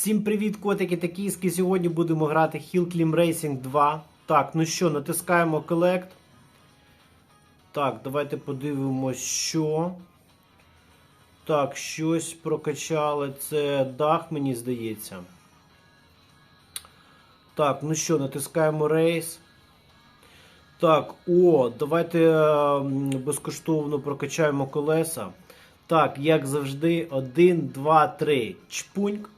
Всім привіт, котики та кіски. Сьогодні будемо грати Hill Climb Racing 2. Так, ну що, натискаємо Collect. Так, давайте подивимось, що. Так, щось прокачали. Це дах, мені здається. Так, ну що, натискаємо Race. Так, о, давайте е, безкоштовно прокачаємо колеса. Так, як завжди, 1, 2, 3. Чпуньк.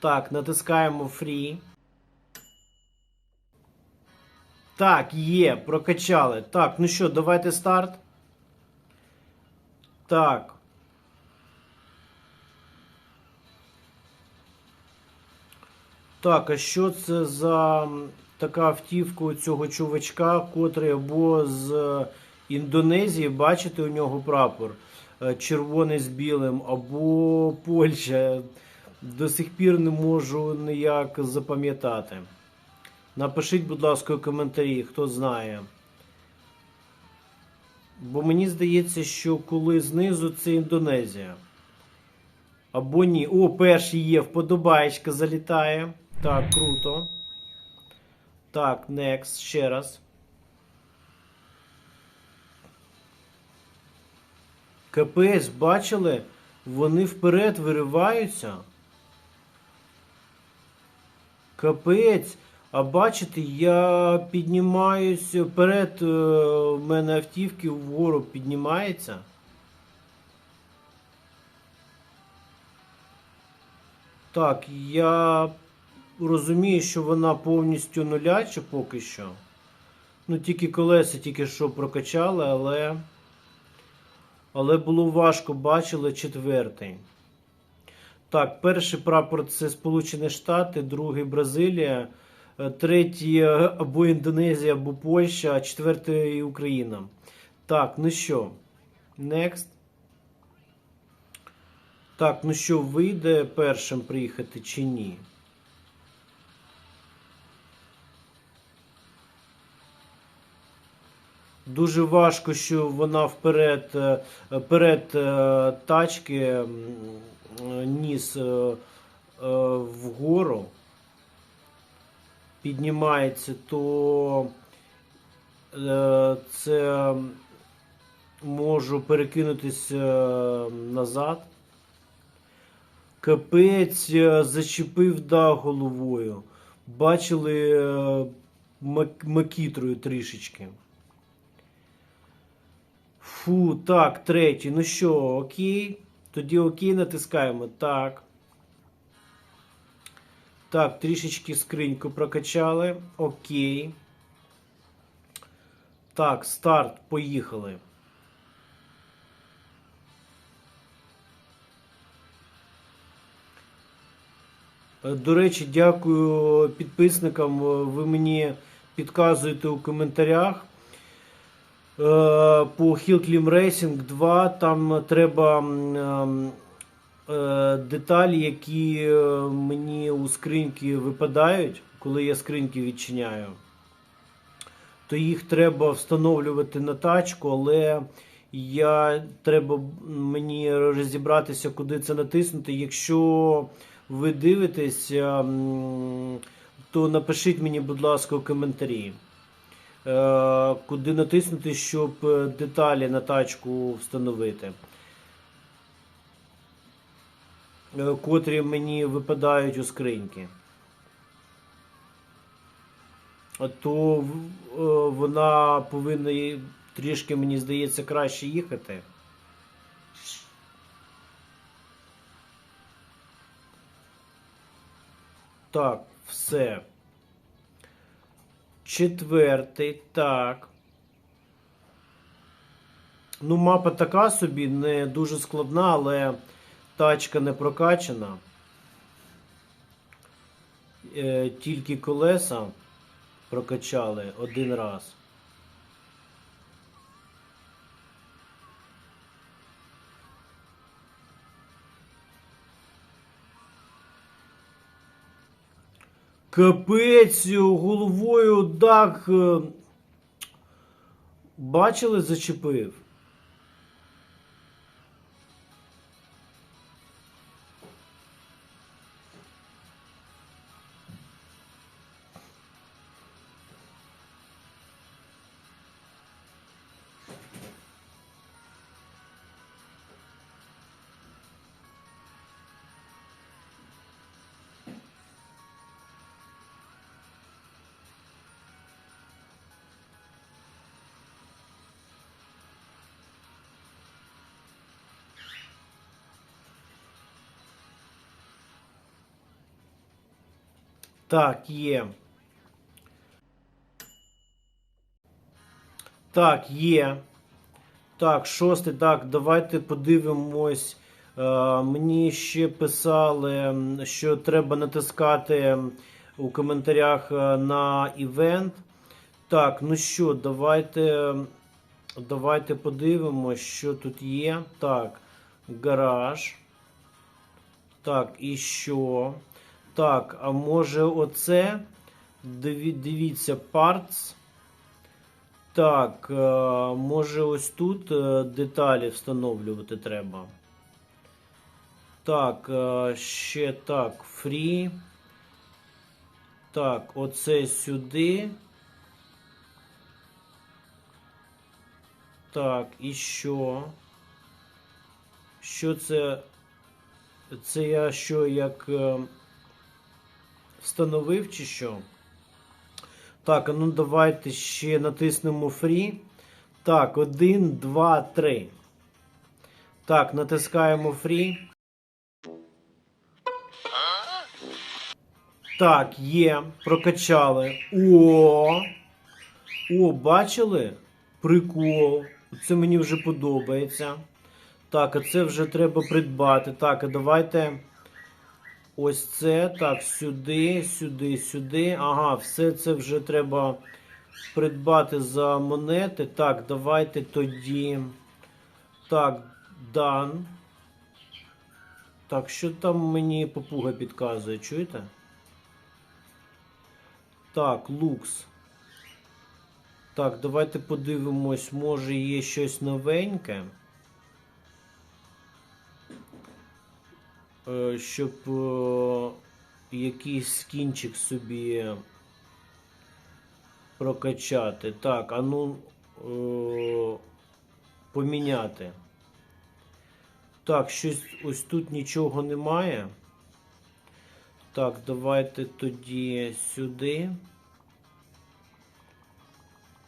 Так, натискаємо Free. Так, є, прокачали. Так, ну що, давайте старт. Так. Так, а що це за така автівка цього чувачка, котрий або з Індонезії, бачите, у нього прапор е, червоний з білим, або Польща. До сих пір не можу ніяк запам'ятати. Напишіть, будь ласка, у коментарі, хто знає. Бо мені здається, що коли знизу це Індонезія. Або ні. О, перший є, вподобаєчка залітає. Так, круто. Так, next, ще раз. Капець, бачили? Вони вперед вириваються. Капець. А бачите, я піднімаюсь вперед, е, в мене автівки вгору піднімається. Так, я розумію, що вона повністю нуляча поки що. Ну, тільки колеса тільки що прокачали, але. Але було важко, бачили четвертий. Так, перший прапор це Сполучені Штати, другий Бразилія, е, третій е, або Індонезія, або Польща, четвертий Україна. Так, ну що, next. Так, ну що, вийде першим приїхати чи ні? Дуже важко, що вона вперед, е, перед е, тачки е, ніс е, е, вгору піднімається, то е, це можу перекинутися е, назад. Капець е, зачепив да головою. Бачили е, макітрою трішечки. Фу, так, третій. Ну що, окей. Тоді окей натискаємо. Так. Так, трішечки скриньку прокачали. Окей. Так, старт, поїхали. Е, До речі, дякую підписникам. Е, Ви мені підказуєте у коментарях. Е, По Hill Climb Racing 2 там треба ем, е, деталі, які е, мені у скриньки випадають, коли я скриньки відчиняю. То їх треба встановлювати на тачку, але я треба мені розібратися, куди це натиснути. Якщо ви дивитесь, то напишіть мені, будь ласка, у коментарі. Е, Куди натиснути, щоб е, деталі на тачку встановити. Е, Котрі мені випадають у скриньки. То вона повинна трішки, мені здається, краще їхати. Так, все. Четвертий, так. Ну, мапа така собі, не дуже складна, але тачка не прокачана. Е, тільки колеса прокачали один раз. Капець головою дах. е, Бачили, зачепив. Так, є. Так, є. Так, шостий. Так, давайте подивимось. Е, мені ще писали, що треба натискати у коментарях е, на івент. Так, ну що, давайте, давайте подивимось, що тут є. Так, гараж. Так, і що? Так, а може оце? Дивіться, parts. Так, е, може ось тут е, деталі встановлювати треба. Так, е, ще так, free. Так, оце сюди. Так, і що? Що це? Це я що, як встановив чи що? Так, ну давайте ще натиснемо Free. Так, 1, 2, 3. Так, натискаємо Free. Так, є. Прокачали. О! О, бачили? Прикол. Це мені вже подобається. Так, а це вже треба придбати. Так, а давайте. Ось це. Так, сюди, сюди, сюди. Ага, все це вже треба придбати за монети. Так, давайте тоді. Так, дан. Так, що там мені попуга підказує, чуєте? Так, лукс. Так, давайте подивимось, може є щось новеньке. Щоб е, якийсь скінчик собі прокачати. Так, а ну е, поміняти. Так, щось ось тут нічого немає. Так, давайте тоді сюди.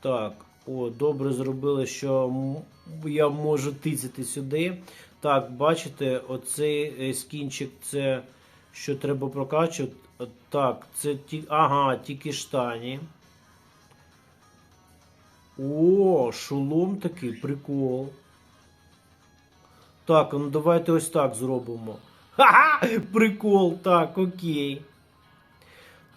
Так, о, добре зробили, що я можу тицяти сюди. Так, бачите, оцей е, скінчик це що треба прокачувати. Так, це ті. Ага, тільки штані. О, шолом такий, прикол. Так, ну давайте ось так зробимо. Ха-ха! Прикол, так, окей.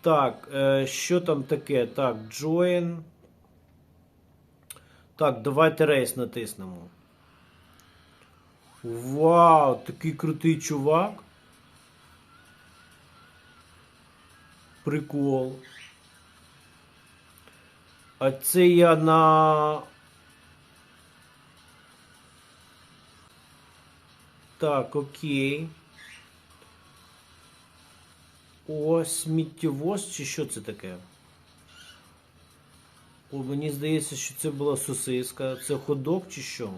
Так, е, що там таке? Так, join. Так, давайте рейс натиснемо. Вау, такий крутий чувак. Прикол. А це я на. Так, окей. О, сміттєвоз чи що це таке? О, мені здається, що це була сосиска. Це ходок чи що?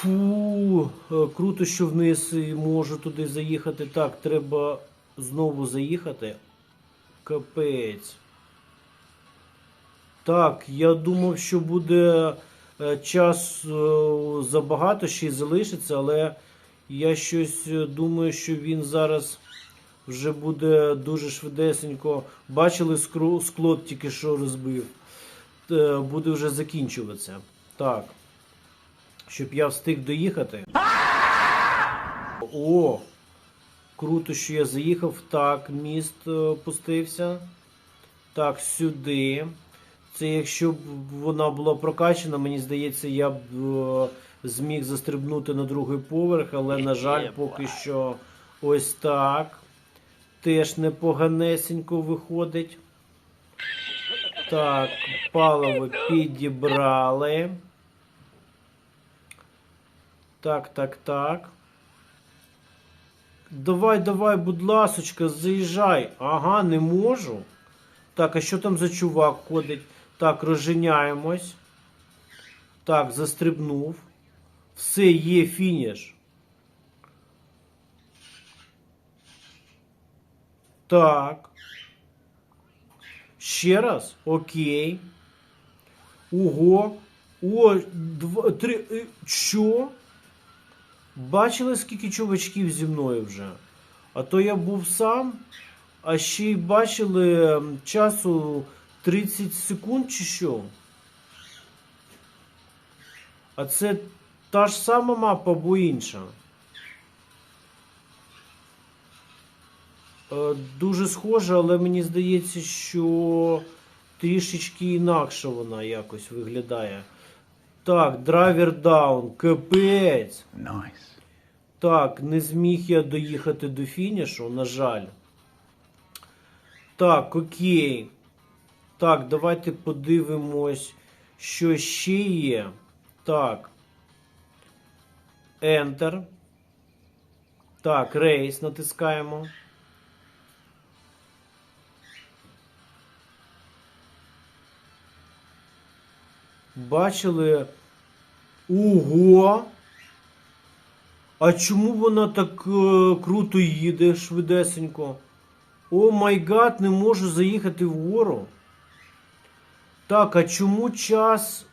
Фу, е, круто, що вниз можу туди заїхати. Так, треба знову заїхати. Капець. Так, я думав, що буде е, час е, забагато ще й залишиться, але я щось думаю, що він зараз вже буде дуже швидесенько. Бачили, скло тільки що розбив. Буде вже закінчуватися. Так. Щоб я встиг доїхати. О! Круто, що я заїхав. Так, міст е, опустився. Так, сюди. Це якщо б вона була прокачана, мені здається, я б е, зміг застрибнути на другий поверх, але, на жаль, поки що ось так. Теж непоганесенько виходить. Так, паливо підібрали. Так, так, так. Давай, давай, будь ласочка, заїжджай. Ага, не можу. Так, а що там за чувак ходить? Так, розженяємось. Так, застрибнув. Все, є фініш. Так. Ще раз? Окей. Ого. О, два, три. е, Що? Бачили, скільки чувачків зі мною вже? А то я був сам, а ще й бачили часу 30 секунд чи що. А це та ж сама мапа або інша. Е, Дуже схожа, але мені здається, що трішечки інакше вона якось виглядає. Так, драйвер даун, капець. Nice. Так, не зміг я доїхати до фінішу, на жаль. Так, окей. Так, давайте подивимось, що ще є. Так. Enter. Так, рейс натискаємо. Бачили. Ого! А чому вона так е, круто їде швидесенько? О май гад, не можу заїхати вгору. Так, а чому час.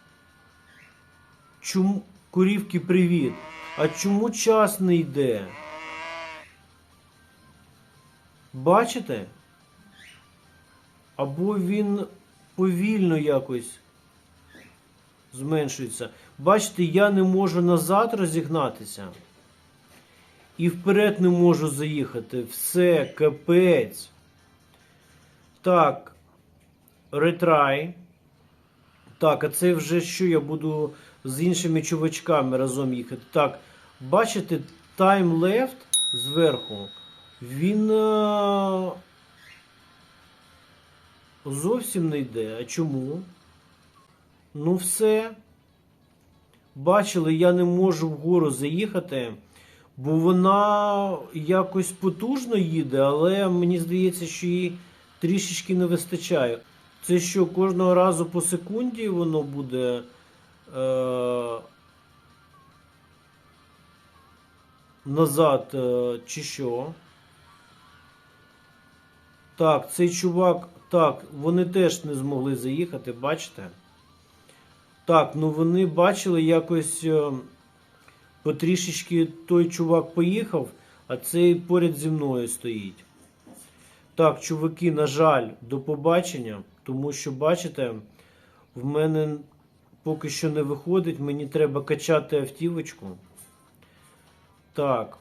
Чому. Курівки, привіт. А чому час не йде? Бачите? Або він повільно якось зменшується. Бачите, я не можу назад розігнатися. І вперед не можу заїхати. Все, капець. Так. Ретрай. Так, а це вже що я буду з іншими чувачками разом їхати. Так, бачите, time left зверху. Він е- зовсім не йде. А чому? Ну, все. Бачили, я не можу вгору заїхати, бо вона якось потужно їде, але мені здається, що їй трішечки не вистачає. Це що, кожного разу по секунді воно буде. Е- назад, е- чи що? Так, цей чувак. Так, вони теж не змогли заїхати, бачите? Так, ну вони бачили якось е, потрішечки той чувак поїхав, а цей поряд зі мною стоїть. Так, чуваки, на жаль, до побачення, тому що, бачите, в мене поки що не виходить, мені треба качати автівочку. Так.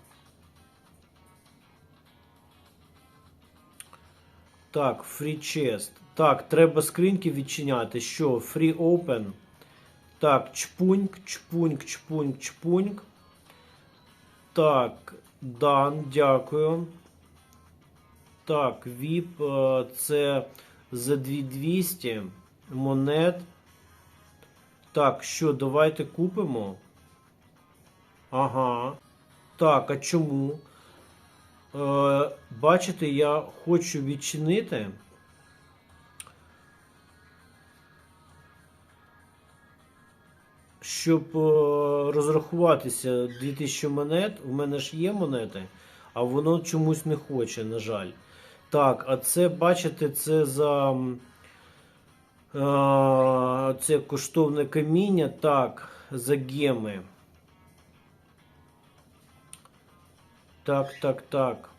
Так, free chest. Так, треба скриньки відчиняти. Що? Free open. Так, чпуньк, чпуньк, чпуньк, чпуньк. Так, дан, дякую. Так, VIP е, це за 2200 монет. Так, що, давайте купимо. Ага. Так, а чому? Е, бачите, я хочу відчинити. Щоб е, розрахуватися 2000 монет, у мене ж є монети, а воно чомусь не хоче, на жаль. Так, а це, бачите, це за м, е, це коштовне каміння. Так, за геми. Так, так, так.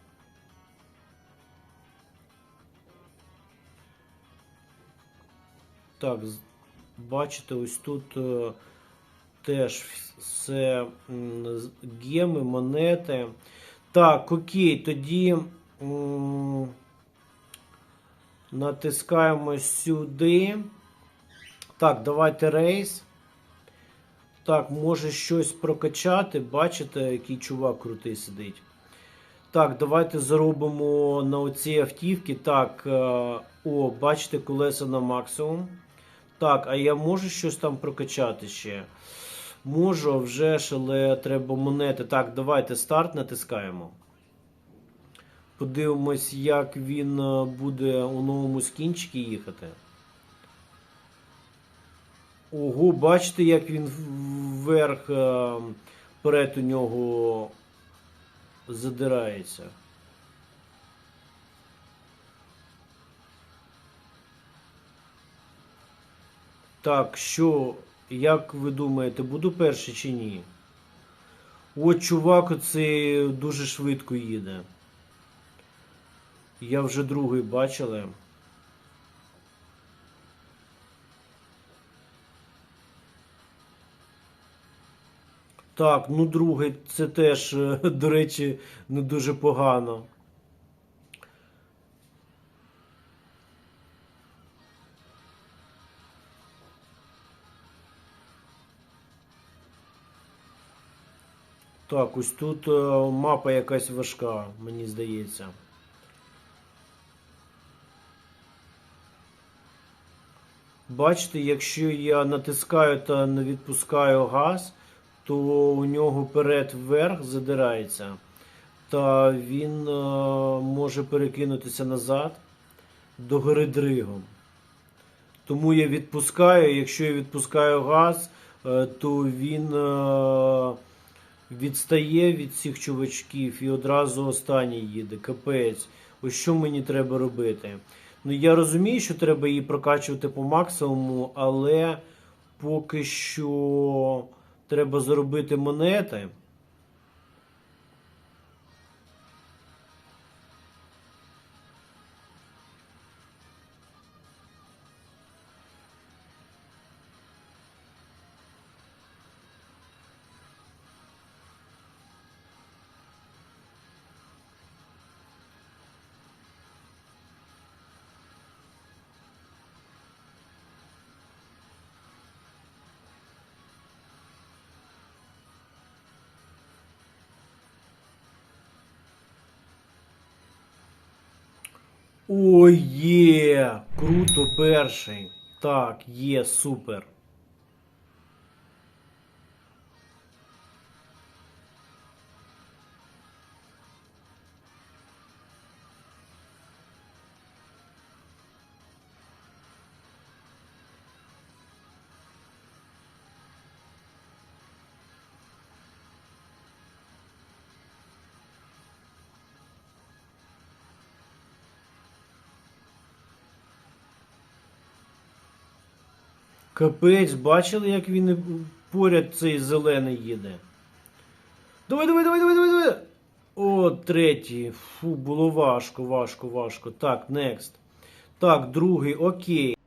Так, бачите, ось тут е, теж все геми, монети. Так, окей, тоді м, натискаємо сюди. Так, давайте рейс. Так, може щось прокачати. Бачите, який чувак крутий сидить. Так, давайте заробимо на оці автівки. Так, е, о, бачите, колеса на максимум. Так, а я можу щось там прокачати ще? Можу, вже ж, але треба монети. Так, давайте старт натискаємо. Подивимось, як він е, буде у новому скінчикі їхати. Ого, бачите, як він вверх е, вперед у нього задирається. Так, що, як ви думаєте, буду перший чи ні? От чувак оцей дуже швидко їде. Я вже другий бачили. Так, ну другий це теж, е, до речі, не дуже погано. Так, ось тут е, мапа якась важка, мені здається. Бачите, якщо я натискаю та не відпускаю газ, то у нього перед вверх задирається, та він е, може перекинутися назад до гори дригом. Тому я відпускаю, якщо я відпускаю газ, е, то він відстає від цих чувачків і одразу останній їде. Капець. Ось що мені треба робити. Ну я розумію, що треба її прокачувати по максимуму, але поки що треба заробити монети. Ой, є! Круто, перший. Так, є, супер. Капець, бачили, як він поряд цей зелений їде. Давай, давай, давай, давай, давай, давай. О, третій. Фу, було важко, важко, важко. Так, next. Так, другий, окей.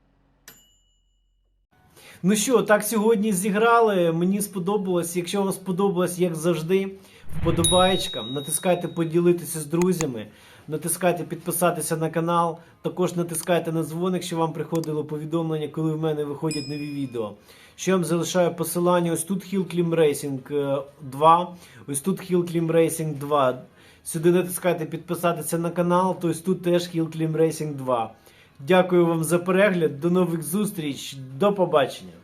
Ну що, так сьогодні зіграли. Мені сподобалось. Якщо вам сподобалось, як завжди, вподобаєчка. Натискайте поділитися з друзями. Натискайте підписатися на канал. Також натискайте на дзвоник, щоб вам приходило повідомлення, коли в мене виходять нові відео. Ще вам залишаю посилання. Ось тут Hill Climb Racing е, 2. Ось тут Hill Climb Racing 2. Сюди натискайте підписатися на канал, то ось тут теж Hill Climb Racing 2. Дякую вам за перегляд. До нових зустріч. До побачення.